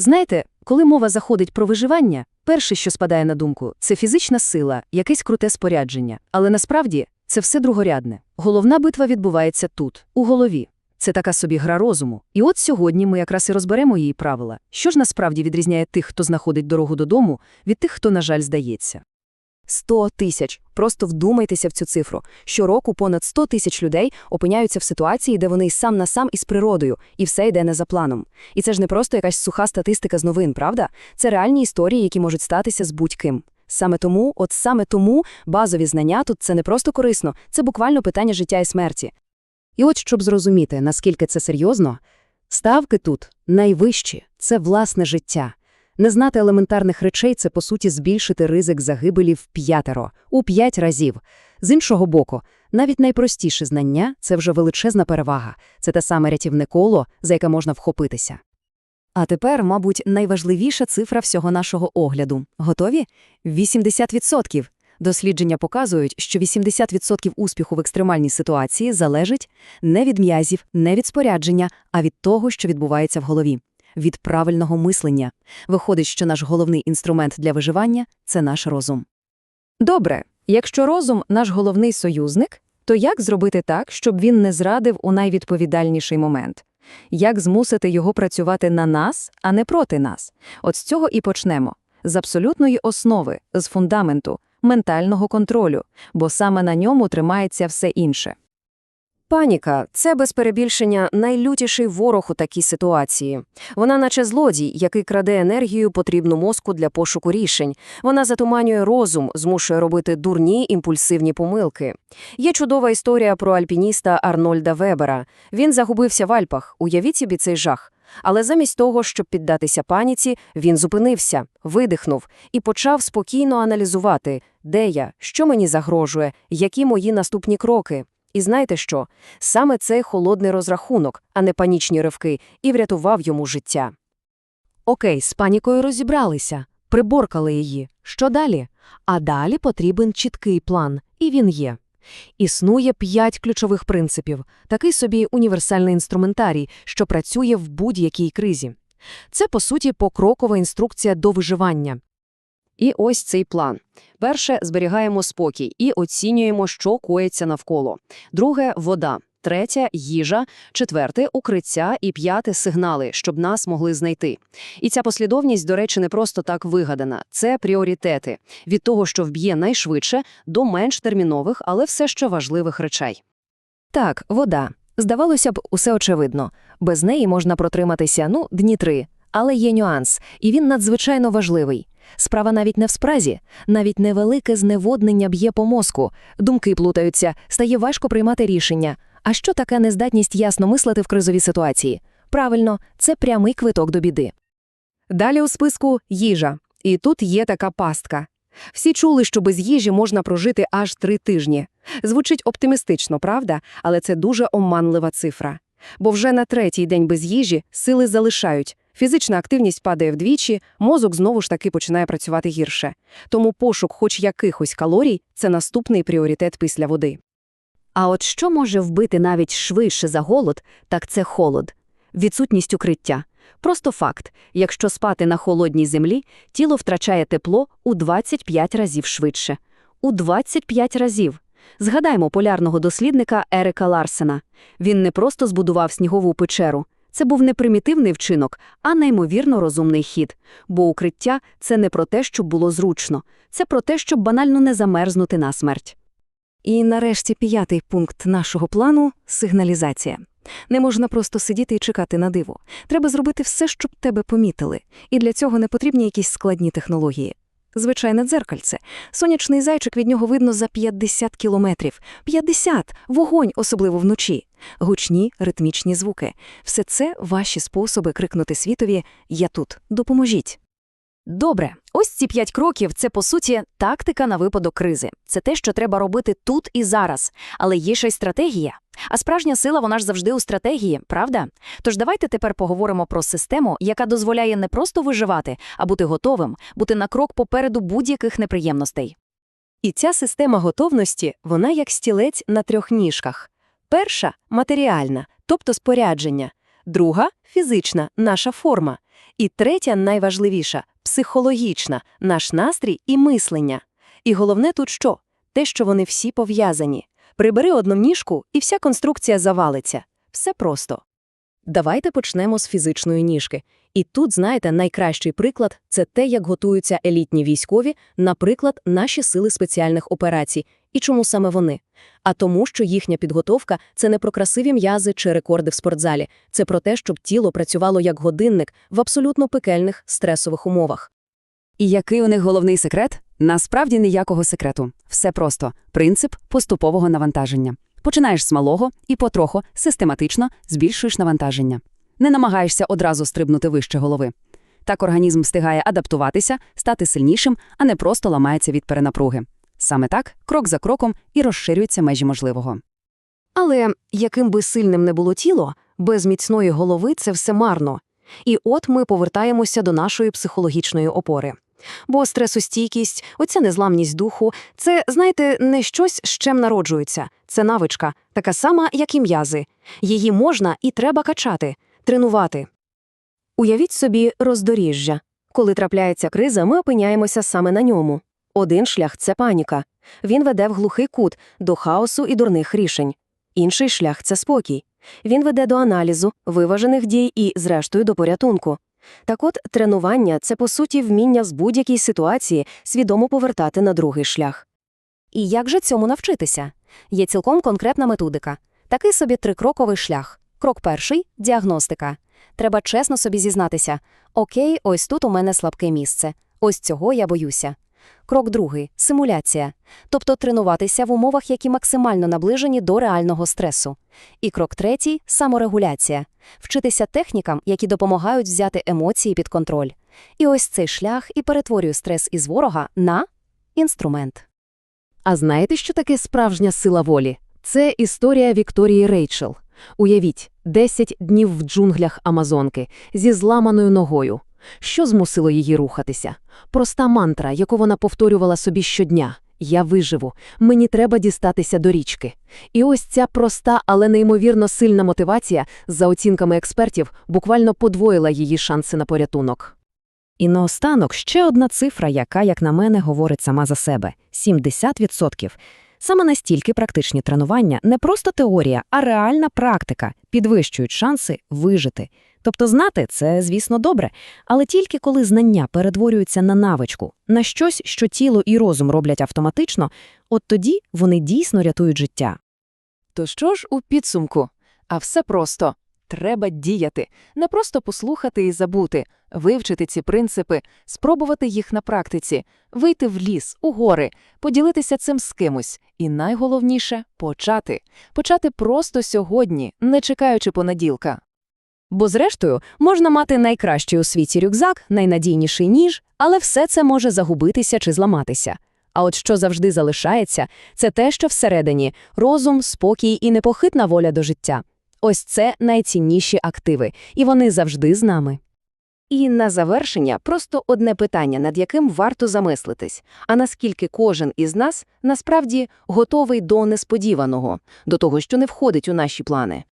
Знаєте, коли мова заходить про виживання, перше, що спадає на думку, це фізична сила, якесь круте спорядження. Але насправді це все другорядне. Головна битва відбувається тут, у голові. Це така собі гра розуму. І от сьогодні ми якраз і розберемо її правила. Що ж насправді відрізняє тих, хто знаходить дорогу додому, від тих, хто, на жаль, здається. 100 тисяч. Просто вдумайтеся в цю цифру. Щороку понад 100 тисяч людей опиняються в ситуації, де вони сам на сам із природою, і все йде не за планом. І це ж не просто якась суха статистика з новин, правда? Це реальні історії, які можуть статися з будь-ким. Саме тому, от саме тому базові знання тут це не просто корисно, це буквально питання життя і смерті. І от щоб зрозуміти, наскільки це серйозно, ставки тут найвищі – це власне життя. Не знати елементарних речей – це, по суті, збільшити ризик загибелі в п'ятеро, у п'ять разів. З іншого боку, навіть найпростіше знання – це вже величезна перевага. Це те саме рятівне коло, за яке можна вхопитися. А тепер, мабуть, найважливіша цифра всього нашого огляду. Готові? 80%. Дослідження показують, що 80% успіху в екстремальній ситуації залежить не від м'язів, не від спорядження, а від того, що відбувається в голові. Від правильного мислення. Виходить, що наш головний інструмент для виживання – це наш розум. Добре, якщо розум – наш головний союзник, то як зробити так, щоб він не зрадив у найвідповідальніший момент? Як змусити його працювати на нас, а не проти нас? От з цього і почнемо. З абсолютної основи, з фундаменту, ментального контролю, бо саме на ньому тримається все інше. Паніка – це без перебільшення найлютіший ворог у такій ситуації. Вона наче злодій, який краде енергію, потрібну мозку для пошуку рішень. Вона затуманює розум, змушує робити дурні імпульсивні помилки. Є чудова історія про альпініста Арнольда Вебера. Він загубився в Альпах, уявіть собі цей жах. Але замість того, щоб піддатися паніці, він зупинився, видихнув і почав спокійно аналізувати, де я, що мені загрожує, які мої наступні кроки. І знаєте що? Саме цей холодний розрахунок, а не панічні ривки, і врятував йому життя. Окей, з панікою розібралися, приборкали її. Що далі? А далі потрібен чіткий план, і він є. Існує п'ять ключових принципів, такий собі універсальний інструментарій, що працює в будь-якій кризі. Це, по суті, покрокова інструкція до виживання. І ось цей план. Перше зберігаємо спокій і оцінюємо, що коїться навколо. Друге вода. Третє їжа, четверте укриття і п'яте сигнали, щоб нас могли знайти. І ця послідовність, до речі, не просто так вигадана. Це пріоритети від того, що вб'є найшвидше, до менш термінових, але все ще важливих речей. Так, вода. Здавалося б, усе очевидно. Без неї можна протриматися, ну, дні три. Але є нюанс, і він надзвичайно важливий. Справа навіть не в спразі, навіть невелике зневоднення б'є по мозку, думки плутаються, стає важко приймати рішення. А що таке нездатність ясно мислити в кризовій ситуації? Правильно, це прямий квиток до біди. Далі у списку їжа. І тут є така пастка. Всі чули, що без їжі можна прожити аж три тижні. Звучить оптимістично, правда? Але це дуже оманлива цифра. Бо вже на третій день без їжі сили залишають, фізична активність падає вдвічі, мозок знову ж таки починає працювати гірше. Тому пошук хоч якихось калорій – це наступний пріоритет після води. А от що може вбити навіть швидше за голод, так це холод. Відсутність укриття. Просто факт. Якщо спати на холодній землі, тіло втрачає тепло у 25 разів швидше. У 25 разів. Згадаймо полярного дослідника Ерика Ларсена. Він не просто збудував снігову печеру. Це був не примітивний вчинок, а неймовірно розумний хід. Бо укриття – це не про те, щоб було зручно. Це про те, щоб банально не замерзнути на смерть. І нарешті п'ятий пункт нашого плану – сигналізація. Не можна просто сидіти і чекати на диво. Треба зробити все, щоб тебе помітили. І для цього не потрібні якісь складні технології. Звичайне дзеркальце. Сонячний зайчик від нього видно за 50 кілометрів. 50! Вогонь, особливо вночі. Гучні, ритмічні звуки. Все це ваші способи крикнути світові «Я тут, допоможіть». Добре, ось ці п'ять кроків це, по суті, тактика на випадок кризи. Це те, що треба робити тут і зараз. Але є ще й стратегія. А справжня сила, вона ж завжди у стратегії, правда? Тож давайте тепер поговоримо про систему, яка дозволяє не просто виживати, а бути готовим, бути на крок попереду будь-яких неприємностей. І ця система готовності, вона як стілець на трьох ніжках. Перша матеріальна, тобто спорядження, друга фізична, наша форма. І третя, найважливіша – психологічна, наш настрій і мислення. І головне тут що? Те, що вони всі пов'язані. Прибери одну ніжку, і вся конструкція завалиться. Все просто. Давайте почнемо з фізичної ніжки. І тут, знаєте, найкращий приклад – це те, як готуються елітні військові, наприклад, наші сили спеціальних операцій. І чому саме вони? А тому, що їхня підготовка – це не про красиві м'язи чи рекорди в спортзалі. Це про те, щоб тіло працювало як годинник в абсолютно пекельних стресових умовах. І який у них головний секрет? Насправді ніякого секрету. Все просто. Принцип поступового навантаження. Починаєш з малого і потроху, систематично збільшуєш навантаження. Не намагаєшся одразу стрибнути вище голови. Так організм встигає адаптуватися, стати сильнішим, а не просто ламається від перенапруги. Саме так, крок за кроком, і розширюються межі можливого. Але яким би сильним не було тіло, без міцної голови це все марно. І от ми повертаємося до нашої психологічної опори. Бо стресостійкість, оця незламність духу – це, знаєте, не щось, з чим народжується. Це навичка, така сама, як і м'язи. Її можна і треба качати, тренувати. Уявіть собі роздоріжжя. Коли трапляється криза, ми опиняємося саме на ньому. Один шлях – це паніка. Він веде в глухий кут, до хаосу і дурних рішень. Інший шлях – це спокій. Він веде до аналізу, виважених дій і, зрештою, до порятунку. Так от, тренування – це, по суті, вміння з будь-якій ситуації свідомо повертати на другий шлях. І як же цьому навчитися? Є цілком конкретна методика. Такий собі трикроковий шлях. Крок перший – діагностика. Треба чесно собі зізнатися. Окей, ось тут у мене слабке місце. Ось цього я боюся. Крок другий – симуляція. Тобто тренуватися в умовах, які максимально наближені до реального стресу. І крок третій – саморегуляція. Вчитися технікам, які допомагають взяти емоції під контроль. І ось цей шлях і перетворює стрес із ворога на інструмент. А знаєте, що таке справжня сила волі? Це історія Вікторії Рейчел. Уявіть, 10 днів в джунглях Амазонки зі зламаною ногою. Що змусило її рухатися? Проста мантра, яку вона повторювала собі щодня. «Я виживу, мені треба дістатися до річки». І ось ця проста, але неймовірно сильна мотивація, за оцінками експертів, буквально подвоїла її шанси на порятунок. І наостанок ще одна цифра, яка, як на мене, говорить сама за себе – 70%. Саме настільки практичні тренування не просто теорія, а реальна практика підвищують шанси вижити. Тобто знати – це, звісно, добре, але тільки коли знання перетворюються на навичку, на щось, що тіло і розум роблять автоматично, от тоді вони дійсно рятують життя. То що ж у підсумку? А все просто. Треба діяти, не просто послухати і забути, вивчити ці принципи, спробувати їх на практиці, вийти в ліс, у гори, поділитися цим з кимось. І найголовніше – почати. Почати просто сьогодні, не чекаючи понеділка. Бо, зрештою, можна мати найкращий у світі рюкзак, найнадійніший ніж, але все це може загубитися чи зламатися. А от що завжди залишається, це те, що всередині – розум, спокій і непохитна воля до життя. Ось це найцінніші активи, і вони завжди з нами. І на завершення просто одне питання, над яким варто замислитись. А наскільки кожен із нас насправді готовий до несподіваного, до того, що не входить у наші плани?